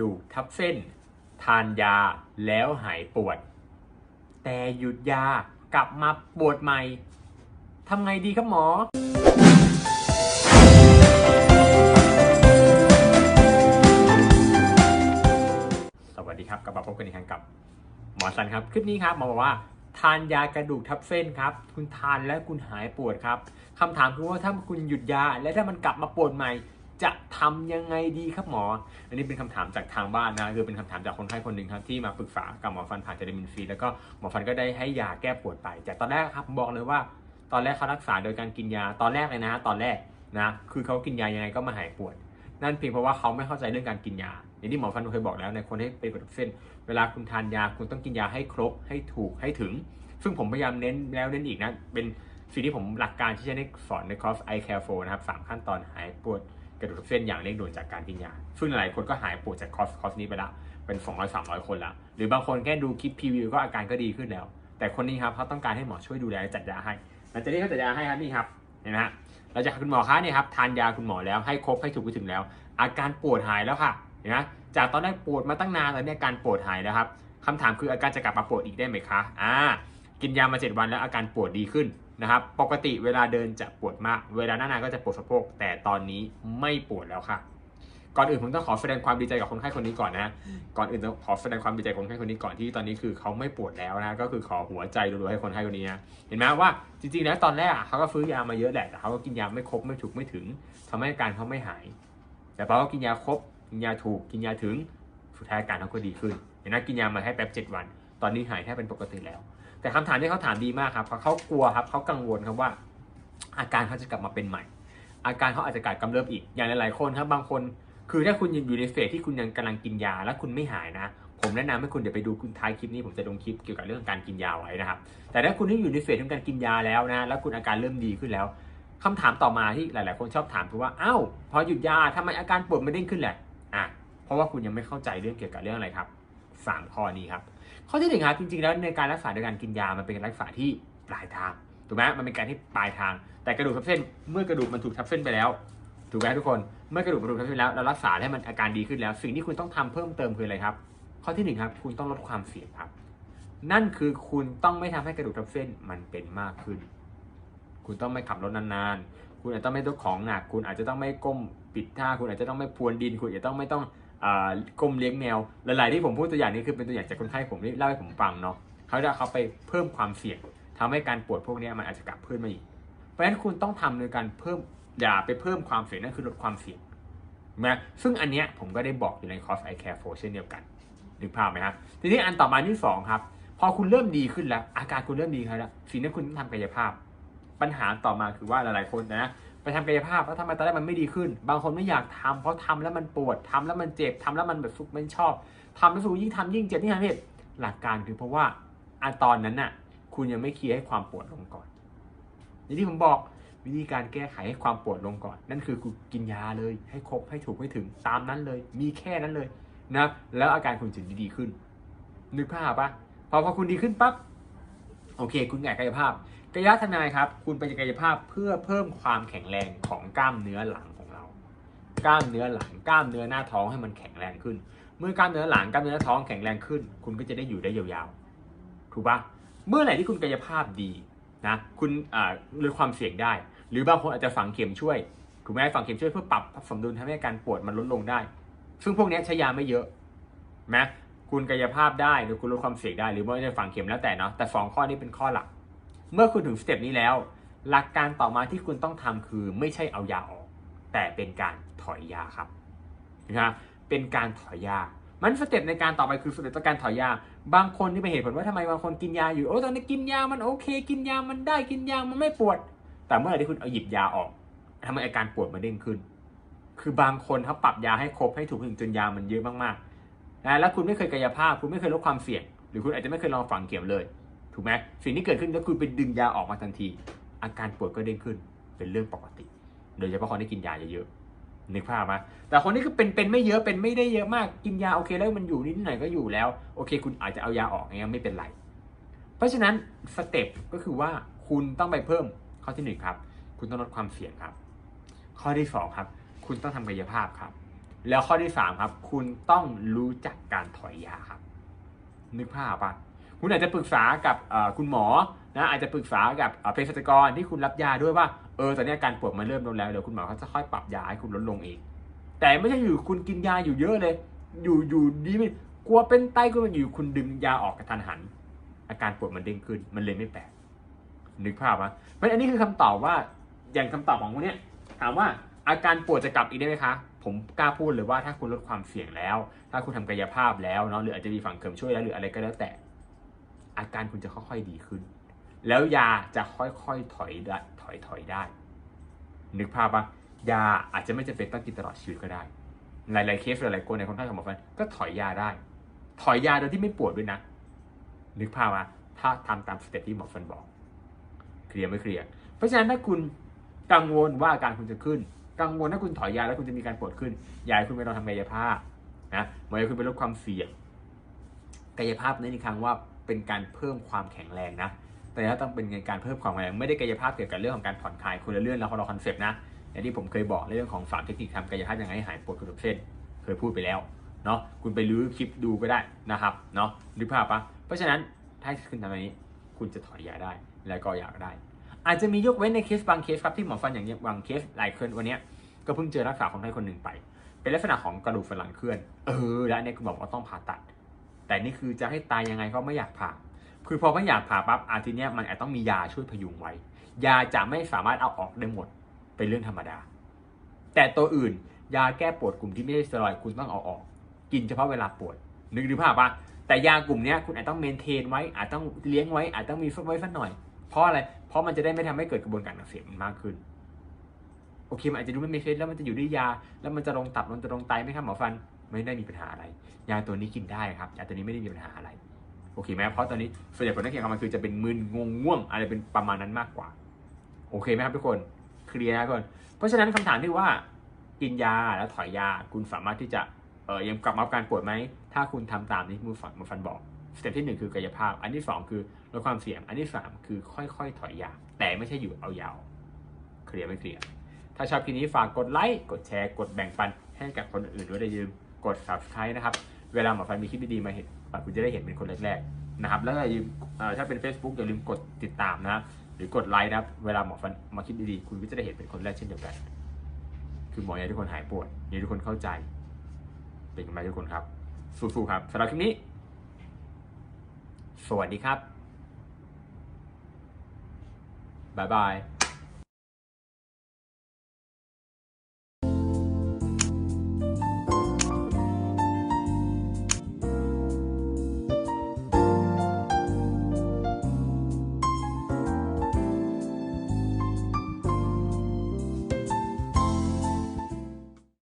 ดูกทับเส้น ทานยาแล้วหายปวด แต่หยุดยากลับมาปวดใหม่ทำไงดีครับหมอสวัสดีครับกลับมาพบกันอีกครั้งกับหมอสันครับ คลิปนี้ครับหมอบอกว่า ทานยากระดูกทับเส้นครับ คุณทานแล้วคุณหายปวดครับคำถามคือว่าถ้าคุณหยุดยา และถ้ามันกลับมาปวดใหม่ จะทำยังไงดีครับหมอ อันนี้เป็นคำถามจากทางบ้านนะคือเป็นคำถามจากคนไข้คนหนึ่งครับที่มาปรึกษากับหมอฟันผ่านเจลามินฟรีแล้วก็หมอฟันก็ได้ให้ยาแก้ปวดไป แต่ตอนแรกครับผมบอกเลยว่า ตอนแรกเขารักษาโดยการกินยาตอนแรกเลยนะ ตอนแรกนะคือเขากินยายังไงก็มาหายปวด นั่นเพียงเพราะว่าเขาไม่เข้าใจเรื่องการกินยาอย่างที่หมอฟันเคยบอกแล้วในคนที่เป็นกระดูกเส้น เวลาคุณทานยาคุณต้องกินยาให้ครบให้ถูกให้ถึง ซึ่งผมพยายามเน้นแล้วเน้นอีกนะเป็นสิ่งที่ผมหลักการที่จะได้สอนในคอร์ส i care for นะครับสามขั้นตอนหายปวด กระดูกทับเส้นอย่างเร่งด่วนจากการกินยาซึ่งหลายคนก็หายปวดจากคอสคอสนี้ไปละเป็น 200 300 คนละหรือบางคนแค่ดูคลิปพรีวิวก็อาการก็ดีขึ้นแล้ว แต่คนนี้ครับเขาต้องการให้หมอช่วยดูแลจัดยาให้หลังจากนี้เขาจัดยาให้ครับนี่ครับเห็นไหมฮะเราจะคุณหมอคะเนี่ยครับทานยาคุณหมอแล้วให้ครบให้ถูกไปถึงแล้ว อาการปวดหายแล้วค่ะเห็นไหมจากตอนแรกปวดมาตั้งนานแล้วเนี่ยอาการปวดหายแล้วครับคำถามคืออาการจะกลับมาปวดอีกได้ไหมคะอ่ากินยามา 7 วันแล้วอาการปวดดีขึ้น นะครับปกติเวลาเดินจะปวดมาก เวลาหน้านานก็จะปวดสะโพกแต่ตอนนี้ไม่ปวดแล้วค่ะ ก่อนอื่นผมต้องขอแสดงความดีใจกับคนไข้คนนี้ก่อนนะ ก่อนอื่นต้องขอแสดงความดีใจคนไข้คนนี้ก่อนที่ตอนนี้คือเขาไม่ปวดแล้วนะก็คือขอหัวใจรัวๆให้คนไข้คนนี้นะเห็นไหมว่าจริงๆแล้วตอนแรกเขาก็ฟื้นยามาเยอะแหละแต่เขาก็กินยาไม่ครบไม่ถูกไม่ถึงทำให้อาการเขาไม่หาย แต่พอเขากินยาครบกินยาถูกกินยาถึงสุดท้ายอาการเขาก็ดีขึ้นเห็นไหมกินยามาให้แป๊บเจ็ดวัน ตอนนี้หายแทบเป็นปกติแล้ว แต่คำถามที่เขาถามดีมากครับเพราะเขากลัวครับเขากังวลครับว่า อาการเขาจะกลับมาเป็นใหม่ อาการเขาอาจจะกลับกำเริบอีกอย่างหลายๆคนครับบางคน คือถ้าคุณยังอยู่ในเฟสที่คุณยังกำลังกินยา แล้วคุณไม่หายนะ ผมแนะนำให้คุณเดี๋ยวไปดูคุณท้ายคลิปนี้ผมจะลงคลิปเกี่ยวกับเรื่องการกินยาไว้นะครับ แต่ถ้าคุณที่อยู่ในเฟสของการกินยาแล้วนะ แล้วคุณอาการเริ่มดีขึ้นแล้วคำถามต่อมาที่หลาย ๆ คนชอบถามคือว่าอ้าวพอหยุดยาทำไมอาการปวดไม่เด้งขึ้นแหละอะเพราะว่าคุณยังไม่เข้าใจเรื่องเกี่ยวกับเรื่องอะไรครับสามข้อนี้ครับ ข้อที่หนึ่งครับจริงๆแล้วในการรักษาโดยการกินยามันเป็นการรักษาที่ปลายทางถูกไหมมันเป็นการที่ปลายทาง แต่กระดูกทับเส้น เมื่อกระดูกมันถูกทับเส้นไปแล้วถูกไหมทุกคนเมื่อกระดูกมันถูกทับเส้นแล้วเรารักษาให้มันอาการดีขึ้นแล้ว สิ่งที่คุณต้องทำเพิ่มเติมคืออะไรครับ ข้อที่หนึ่งครับคุณต้องลดความเสี่ยงครับ นั่นคือคุณต้องไม่ทำให้กระดูกทับเส้นมันเป็นมากขึ้น คุณต้องไม่ขับรถนานๆ คุณอาจจะต้องไม่ยกของหนัก คุณอาจจะต้องไม่ก้มปิดท่า คุณอาจจะต้องไม่พวนดิน คุณอาจจะต้องไม่ต้อง ก้มเลี้ยงแมวหลาย ๆ ที่ผมพูดตัวอย่างนี้คือเป็นตัวอย่างจากคนไข้ผมที่เล่าให้ผมฟังเนาะเขาจะเขาไปเพิ่มความเสี่ยงทำให้การปวดพวกนี้มันอาจจะกลับเพิ่มมาอีก เพราะฉะนั้นคุณต้องทำโดยการเพิ่มอย่าไปเพิ่มความเสี่ยงนั่นคือลดความเสี่ยงนะซึ่งอันเนี้ยผมก็ได้บอกอยู่ในคอร์ส i care for เช่นเดียวกันนึกภาพไหมครับทีนี้อันต่อมาที่สองครับพอคุณเริ่มดีขึ้นแล้ว อาการคุณเริ่มดีขึ้นแล้วสิ่งที่คุณต้องทำกายภาพ ปัญหาต่อมาคือว่าหลายๆคนนะ ไปทำกายภาพแล้วทำไมตอนแรกมันไม่ดีขึ้น บางคนไม่อยากทำเพราะทำแล้วมันปวดทำแล้วมันเจ็บทำแล้วมันแบบสุกไม่ชอบทำแล้วสุกยิ่งทำยิ่งเจ็บยิ่งทำให้หลักการคือเพราะว่าอตอนนั้นน่ะ คุณยังไม่เคลียร์ให้ความปวดลงก่อนอย่างที่ผมบอกวิธีการแก้ไขให้ความปวดลงก่อน นั่นคือคุณกินยาเลย ให้ครบให้ถูกให้ถึงตามนั้นเลย มีแค่นั้นเลยนะแล้วอาการคุณถึงจะดีขึ้น นึกภาพปะพอพอคุณดีขึ้นปั๊บ โอเค คุณแก้กายภาพกายทนายครับ คุณไปกายภาพเพื่อเพิ่มความแข็งแรงของกล้ามเนื้อหลังของเรา กล้ามเนื้อหลังกล้ามเนื้อหน้าท้องให้มันแข็งแรงขึ้น เมื่อกล้ามเนื้อหลังกล้ามเนื้อท้องแข็งแรงขึ้น คุณก็จะได้อยู่ได้ยาวๆ ถูกปะเมื่อไหร่ที่คุณกายภาพดีนะคุณลดความเสี่ยงได้ หรือบางคนอาจจะฝังเข็มช่วยถูกไหมฝังเข็มช่วยเพื่อปรับสมดุลทำให้การปวดมันลดลงได้ ซึ่งพวกนี้ใช้ยาไม่เยอะนะ คุณกายภาพได้หรือคุณลดความเสี่ยงได้ หรือว่าจะฝังเข็มแล้วแต่เนาะแต่สองข้อนี้เป็นข้อหลัก เมื่อคุณถึงสเต็ปนี้แล้ว หลักการต่อมาที่คุณต้องทำคือไม่ใช่เอายาออก แต่เป็นการถอยยาครับนะเป็นการถอยยา มันสเต็ปในการต่อไปคือสเต็ปการถอยยา บางคนที่เป็นเหตุผลว่าทำไมบางคนกินยาอยู่โอ้ตอนนี้กินยามันโอเค กินยามันได้กินยามันไม่ปวด แต่เมื่อไหร่ที่คุณเอาหยิบยาออกทำให้อาการปวดมันเด้งขึ้น คือบางคนเขาปรับยาให้ครบให้ถูกถึงจนยามันเยอะมากๆ นะแล้วคุณไม่เคยกายภาพ คุณไม่เคยลดความเสี่ยง หรือคุณอาจจะไม่เคยลองฝังเข็มเลย ถูกไหมสิ่งที่เกิดขึ้นก็คือไปดึงยาออกมาทันที อาการปวดก็เด้งขึ้นเป็นเรื่องปกติ โดยเฉพาะคนที่กินยาเยอะๆนึกภาพไหมแต่คนที่คือเป็นเป็นไม่เยอะเป็นไม่ได้เยอะมากกินยาโอเคแล้วมันอยู่นิดหน่อยก็อยู่แล้วโอเค คุณอาจจะเอายาออกเงี้ยไม่เป็นไร เพราะฉะนั้นสเต็ปก็คือว่าคุณต้องไปเพิ่มข้อที่หนึ่งครับคุณต้องลดความเสี่ยงครับ ข้อที่สองครับ คุณต้องทำกายภาพครับ แล้วข้อที่สามครับ คุณต้องรู้จักการถอยยาครับ นึกภาพปะคุณอาจจะปรึกษากับคุณหมอนะอาจจะปรึกษากับเภสัชกรที่คุณรับยาด้วยว่าเออตอนนี้อาการปวดมันเริ่มลดแล้วเดี๋ยวคุณหมอเขาจะค่อยปรับยาให้คุณลดลงเอง แต่ไม่ใช่อยู่คุณกินยาอยู่เยอะเลย อยู่อยู่ดีไม่กลัวเป็นไตก็มันอยู่คุณดึงยาออกกระทันหัน อาการปวดมันเด้งขึ้นมันเลยไม่แปลกนึกภาพปะเพราะอันนี้คือคำตอบว่าอย่างคำตอบของพวกเนี้ยถามว่าอาการปวดจะกลับอีกได้ไหมคะ ผมกล้าพูดเลยว่าถ้าคุณลดความเสี่ยงแล้ว ถ้าคุณทำกายภาพแล้วเนาะหรืออาจจะมีฝั่งเสริมช่วยแล้วหรืออะไรก็แล้วแต่ อาการคุณจะค่อยๆดีขึ้น แล้วยาจะค่อยๆถอยได้ถอยถอยได้ นึกภาพปะยาอาจจะไม่จำเป็นต้องกินตลอดชีวิตก็ได้หลายๆเคสหลายๆคนในคนไข้ของหมอฟันก็ถอยยาได้ ถอยยาโดยที่ไม่ปวดด้วยนะ นึกภาพว่าถ้าทำตามสเต็ปที่หมอฟันบอก เคลียร์ไม่เคลียร์เพราะฉะนั้นถ้าคุณกังวลว่าอาการคุณจะขึ้น กังวลถ้าคุณถอยยาแล้วคุณจะมีการปวดขึ้นยาคุณไปลองทำกายภาพนะหมอให้คุณไปลดความเสี่ยงกายภาพนั่นอีกครั้งว่าเป็นการเพิ่มความแข็งแรงนะ แต่ถ้าต้องเป็นการเพิ่มความแข็งแรงไม่ได้กายภาพเกี่ยวกับเรื่องของการผ่อนคลายคนละเรื่องแล้วคนละคอนเซปต์นะอย่างที่ผมเคยบอกเรื่องของสามเทคนิคทำกายภาพยังไงให้หายปวดกระดูกเส้นเคยพูดไปแล้วเนาะคุณไปรื้อคลิปดูก็ได้นะครับเนาะนึกภาพปะเพราะฉะนั้นถ้าคุณทำแบบนี้ คุณจะถอยยาได้ แล้วก็อยากได้ อาจจะมียกเว้นในเคสบางเคสครับที่หมอฟันอย่างเงี้ยบางเคสหลายคนวันเนี้ยก็เพิ่งเจอรักษาคนไข้คนหนึ่งไป เป็นลักษณะของกระดูกสันหลังเคลื่อน เออ แล้วอันเนี่ยคุณบอกว่าต้องผ่าตัด แต่นี่คือจะให้ตายยังไงก็ไม่อยากผ่า คือพอไม่อยากผ่าปั๊บอาทีเนี้ยมันอาจต้องมียาช่วยพยุงไว้ ยาจะไม่สามารถเอาออกได้หมดเป็นเรื่องธรรมดา แต่ตัวอื่นยาแก้ปวดกลุ่มที่ไม่ใช่สเตียรอยคุณต้องเอาออก กินเฉพาะเวลาปวด นึกดูภาพปะแต่ยากลุ่มนี้คุณอาจต้องเมนเทนไว้อาจต้องเลี้ยงไว้อาจต้องมีฝึกไว้สักหน่อย เพราะอะไร เพราะมันจะได้ไม่ทำให้เกิดกระบวนการอักเสบมันมากขึ้น โอเค มันอาจจะดูไม่มีเฟสแล้วมันจะอยู่ด้วยยา แล้วมันจะลงตับมันจะลงไตไหมครับหมอฟัน ไม่ได้มีปัญหาอะไร ยาตัวนี้กินได้ครับ ยาตัวนี้ไม่ได้มีปัญหาอะไร โอเคไหมเพราะตอนนี้ส่วนใหญ่ผลข้างเคียงของมันคือจะเป็นมึนงงง่วง อะไรเป็นประมาณนั้นมากกว่า โอเคไหมครับทุกคน เคลียร์นะทุกคน เพราะฉะนั้นคำถามที่ว่า กินยาแล้วถอยยา คุณสามารถที่จะ เออยังกลับมาอาการปวดไหม ถ้าคุณทำตามที่มือฝันมือฟันบอก สเต็ปที่หนึ่งคือกายภาพ อันที่สองคือลดความเสี่ยง อันที่สามคือค่อยๆ ถอยยาแต่ไม่ใช่อยู่เอายาว เคลียร์ไม่เคลียร์ ถ้าชอบคลิปนี้ฝากกดไลค์ กดแชร์ กดแบ่งปันให้กับคนอื่นด้วยอย่าลืม กด subscribe นะครับ เวลาหมอฟันมีคลิปดีๆมาเห็นคุณจะได้เห็นเป็นคนแรกๆนะครับ แล้วก็อย่าลืมถ้าเป็น Facebook อย่าลืมกดติดตามนะหรือกดไลค์นะครับ เวลาหมอฟันมาคลิปดีๆ คุณก็จะได้เห็นเป็นคนแรกเช่นเดียวกัน คือหมออยากให้ทุกคนหายปวดอยากให้ทุกคนเข้าใจ เป็นกำลังใจทุกคนครับ สู้ๆครับสำหรับคลิปนี้ สวัสดีครับ บ๊ายบาย